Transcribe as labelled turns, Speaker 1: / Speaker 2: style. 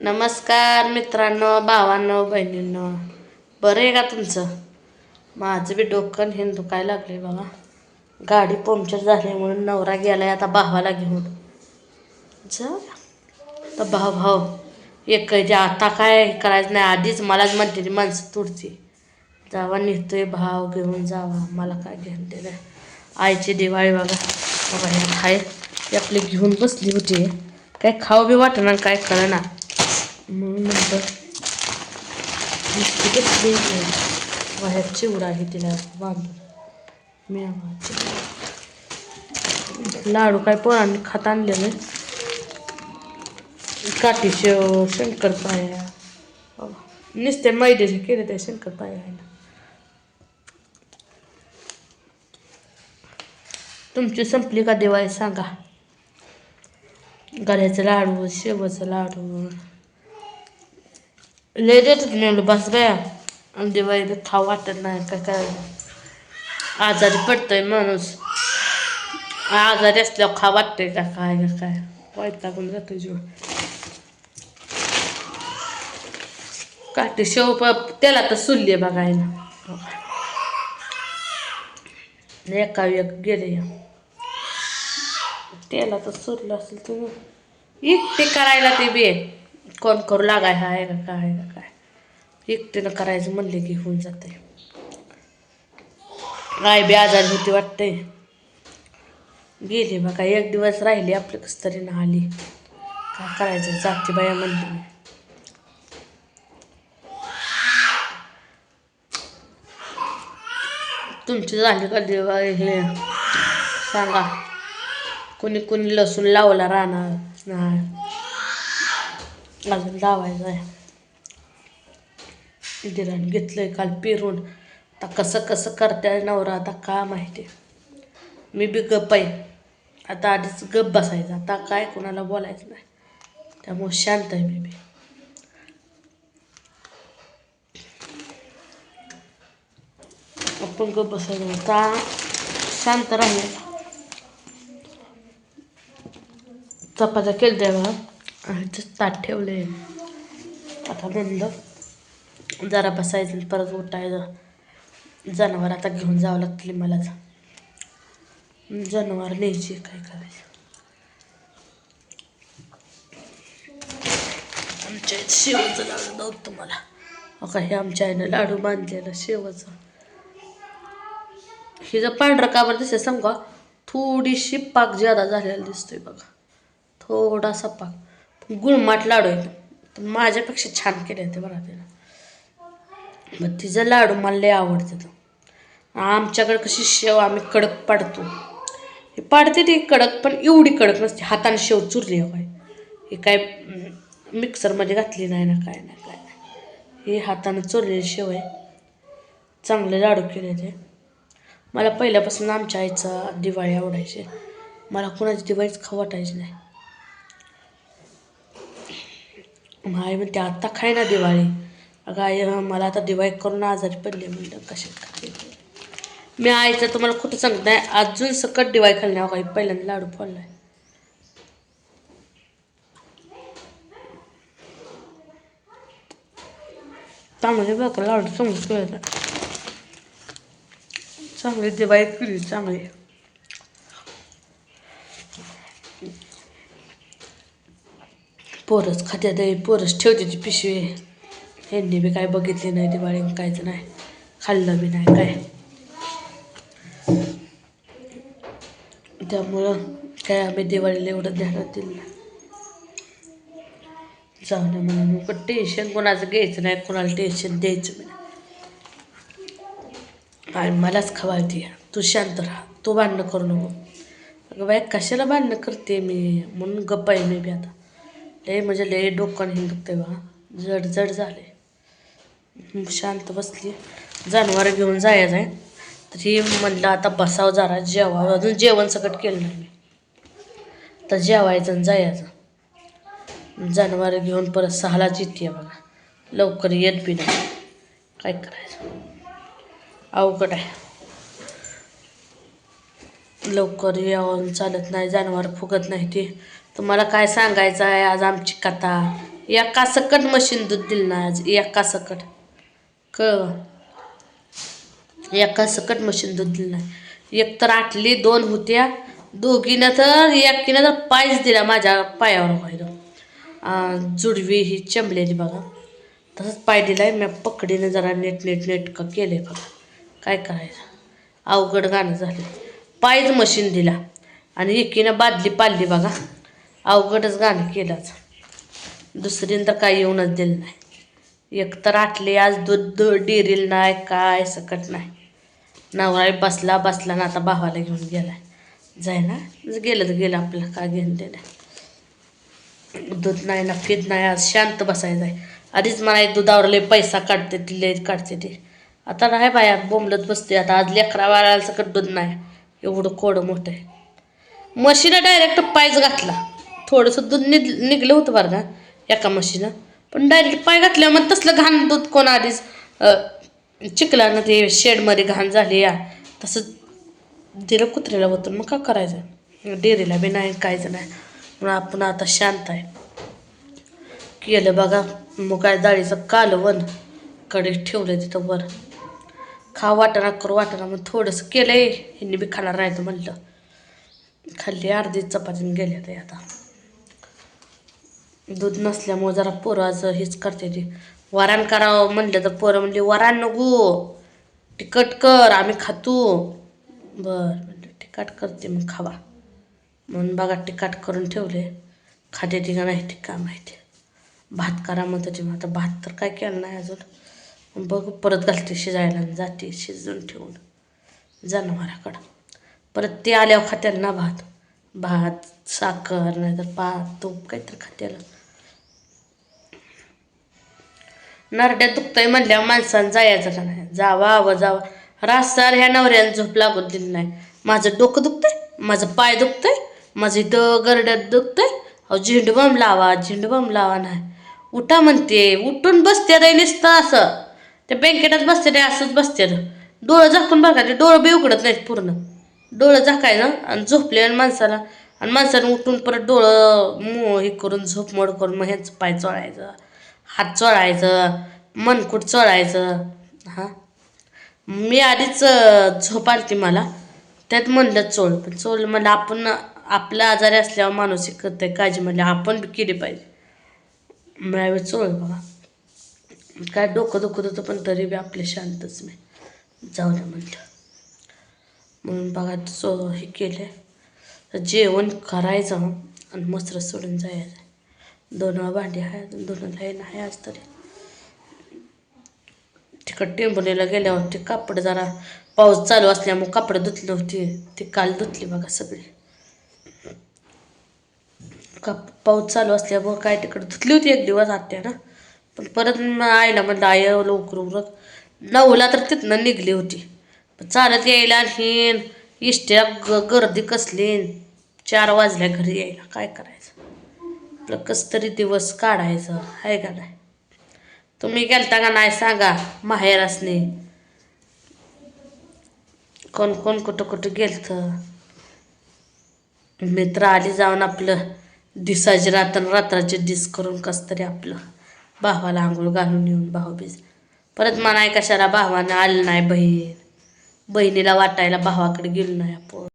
Speaker 1: नमस्कार मित्रांनो भावांनो बहिणींनो. बरं आहे का तुमचं? माझं बी डोकं हे दुखायला लागले बघा गाडी पंक्चर झाली म्हणून नवरा आहे आता भावाला घेऊन. जा तर भाव भाव एक जे आता काय करायचं नाही आधीच मलाच म्हणते माणसं तुडती जावा निघतोय भाव घेऊन जावा. मला काय घेऊन दिलं आईची दिवाळी बघा. बघा हे खाय ती आपली घेऊन बसली होती. काय खाऊ बी वाटणार काय कळना म्हणून नंतर नुसती बसली बाहेर चिवडा आहे तिला. बांधून मी लाडू काय पोरांनी खात आणलेलं. काठी शेव शंकरपाया नुसते मैद्याचे केले ते शंकरपाया आहे ना तुमची संपली का दिवाळी सांगा. गऱ्याचं लाडू शेवचं लाडू. लय देतात म्हणलं बस बाया. आणि दिवाळीला खाऊ वाटत नाही काय काय आजारी पडतोय माणूस. आजारी असल्यावर खा वाटतंय का काय का काय? वैतागून जातो जीव. काटे शेव प त्याला तर सुल्ली बघायला एका एक गेले त्याला तर सुरलं असेल तुम्ही. एकटे करायला ते बी आहे. कोण करू लागाय हा आहे का काय का काय. एकटीनं करायचं म्हणले की होऊन जाते गाय बी आजारी होती वाटते गेली बघा एक दिवस राहिली आपली कस तरी ना आली काय करायचं जाती बाया म्हणली मी. तुमची झाली कधी हे? सांगा. कुणी कुणी लसूण लावला राहणार? नाही. अजून लावायचं आहे. दिराने घेतलंय काल पिरून. आता कसं कसं करते नवरा आता का माहिती. मी बी गप्प आहे. आता आधीच गप बसायचं. आता काय कोणाला बोलायचं नाही. त्यामुळे शांत आहे मी बी. आपण गप बसायचं. आता शांत राहिले चपात्या केल्या बघा. आणि ताट ताट ठेवले आता म्हणलं जरा बसायचं आणि परत उठायचं. जनावर आता घेऊन जावं लागतील मलाच जनावर न्यायची काय करायचं? आमच्या शेवचं लाडू नव्हतं तुम्हाला अका हे आमच्या आईनं लाडू बांधलेलं शेवचं. हे जर पांढरं काबर दिसते सांगू का? थोडीशी पाक ज्यादा झालेला दिसतोय बघा. थोडासा पाक. गुळमाट लाडू आहे माझ्यापेक्षा छान केले ते बरं त्यानं. मग तिचं लाडू मला लय आवडतात तो. आमच्याकडे कशी शेव आम्ही कडक पाडतो. हे पाडते ती कडक पण एवढी कडक नसते. हाताने शेव चुरली काय हे काय मिक्सरमध्ये घातली नाही ना काय नाही काय नाही. हे हाताने चुरलेली शेव आहे. चांगले लाडू केले ते. मला पहिल्यापासून आमच्या आईचा दिवाळी आवडायची. मला कुणाची दिवाळीच खाऊ वाटायची नाही मग आई म्हणते आत्ता खाय ना दिवाळी. अगं आई मला आता दिवाळी करून आजारी पडले म्हणलं कशात खाते मी आईचं तुम्हाला कुठं सांगत नाही अजून सकट दिवाळी खाल्ल्या काही पहिल्यांदा लाडू फोडलाय. चांगले बघा लाडू चांगले चांगली दिवाळी केली चांगली. पोरंच खात्यात आहे पोरंच ठेवते ती पिशवी. ह्यांनी बी काय बघितली नाही दिवाळी कायच नाही. खाल्लं बी नाही काय? त्यामुळं काय आम्ही दिवाळीला एवढं ध्यानात दिलं नाही. जाऊ नये म्हणून मग टेन्शन कोणाचं घ्यायचं नाही कोणाला टेन्शन द्यायचं नाही. आणि मलाच खवायती तू शांत राहा तू भांडणं करू नको. अगं बाय कशाला भांडणं करते मी? म्हणून गप्पा आहे मी बी आता. लय म्हणजे लय डोकं हे दुखते बा जड जड झाले शांत बसली जनावर घेऊन जायचं आहे. तर ही म्हणलं आता बसावं जरा जेवावं. अजून जेवण सकट केलं नाही मी. तर जेवायचं आणि जायचं. जनावर घेऊन परत सहालाच येते बघा. लवकर येत बी नाही. काय करायचं? अवघड आहे. लवकर यावं चालत नाही. जनावर फुगत नाही ते. तुम्हाला काय सांगायचं आहे आज आमची कथा? एका सकट मशीन दूध दिलं ना आज. एका सकट. कळ एका सकट मशीन दूध दिलं नाही. एक तर आटली दोन होत्या. दोघीनं तर एकीनं तर पायच दिला माझ्या पायावर व्हायला जुडवी ही चंबलेली बघा. तसंच पाय दिलाय. मी पकडीनं जरा नेट नेट नेटकं केलंय बघा. काय करायचं? अवघड गाणं झालं. पायच मशीन दिला. आणि एकीनं बादली पाडली बघा. अवघडच गाणं केलं दुसरीनं तर काही येऊनच दिलं नाही. एक तर आटले आज दूध डेरील नाही काय सकट नाही. नवराळी बसला बसला ना आता भावाला घेऊन गेला जाय ना म्हणजे गेलं तर गेलं आपलं काय घेऊन दिलं दूध नाही नक्कीच नाही आज शांत बसायचं आहे. आधीच मला एक दुधावर लय पैसा काढते ती लय काढते ती. आता नाही बाया बोंबलत बसते. आता आज लेकरा वाळायला सकट दूध नाही. एवढं कोडं मोठं आहे. म्हशीनं डायरेक्ट पायच घातला. थोडंसं दूध निघ निघलं होतं बरं का एका म्हशीनं. पण डायरेक्ट पाय घातल्या मग तसलं घाण दूध कोण आधीच चिखलानं ते शेडमध्ये घाण झाली या. तसं दिलं कुत्र्याला होतं. मग का करायचं? डेअरीला बी नाही काहीच नाही. म्हणून आपण आता शांत आहे. केलं बघा मग काय डाळीचं कालवणकडे ठेवलं तिथं वर. खा वाटणा करू वाटणा मग थोडंसं केलंय. ह्यांनी बी खाणार नाही तर म्हणलं. खाल्ली अर्धी चपातीने गेल्या ते आता. दूध नसल्यामुळे जरा पोरं आज हेच करते ते. वरण करावं म्हणलं तर पोरं म्हणले वराण नको तिखट कर आम्ही खातो. बरं म्हणलं तिखट करते मग खावा. म्हणून बघा तिखट करून ठेवले. खाते ती का नाही ते काय माहिती. भात करा म्हणतो ते. मग आता भात तर काय केलं नाही अजून. बघ परत घालते शिजायला आणि जाते शिजून ठेवून. जनावराकडं परत ते आल्यावर खात्याला ना भात. भात साखर नाहीतर पात तूप काहीतरी खात्याला. नरड्यात दुखतंय म्हणल्यावर माणसानं जायचं का नाही? जावा आवा जावा. रास्तार ह्या नवऱ्यानं झोप लागून दिली नाही. माझं डोकं दुखतंय माझं पाय दुखतंय माझं द गरड्यात दुखतंय. अहो झेंडूबाम लावा झेंडूबाम लावा नाही. उठा म्हणते उठून बसते रे नुसतं असं. ते बँकेटात बसते रे असंच बसते डोळं झाकून बघा ते डोळं बी उघडत नाहीत पूर्ण. डोळं झाकायचं आणि झोपले आणि माणसाला आणि माणसानं उठून परत डोळं मो हे करून झोप मोड करून मग ह्यांचं पाय चोळायचं. हात चोळायचं मनकूट चोळायचं हां? मी आधीच झोप झोप ती मला. त्यात म्हणलं चोळ पण चोळ म्हणलं आपण आपलं आजारी असल्यावर माणूस करते काळजी म्हणलं आपण बी केली पाहिजे. मिळावे चोळ बघा काय डोकं दुखत होतं पण तरी बी आपले शांतच मी. जाऊ दे म्हटलं म्हणून बघा चो हे केलं जेवण करायचं आणि मस्त सोडून जायचं. दोन भांडी आहे दोनला दोन लाईन आहे आज तरी. तिकड टेंबुलीला गेल्यावर ते कापड जरा पाऊस चालू असल्यामुळे कापड धुतली होती ती काल धुतली बघा सगळी. काप पाऊस चालू असल्यामुळं काय तिकडं धुतली होती एक दिवस आत्यानं पण परत मग आईला म्हणलं आई लवकर उरक. नऊला तर तिथनं निघली होती. पण चालत यायला आणि इष्ट्या ग गर्दी कसली. चार वाजल्या घरी यायला. काय करायचं? आपलं कस तरी दिवस काढायचं आहे का नाही? तुम्ही गेलता का नाही सांगा माहेरासने कोण कोण कुठं कुठं गेलतं? मित्र आली जाऊन आपलं दिसाची रात्र रात्राचे दिस करून कस तरी आपलं भावाला आंघोळ घालून येऊन भाऊबीज परत म्हणाय कशाला भावानं आलं नाही बहीण? बहिणीला वाटायला भावाकडे गेलो नाही आपण.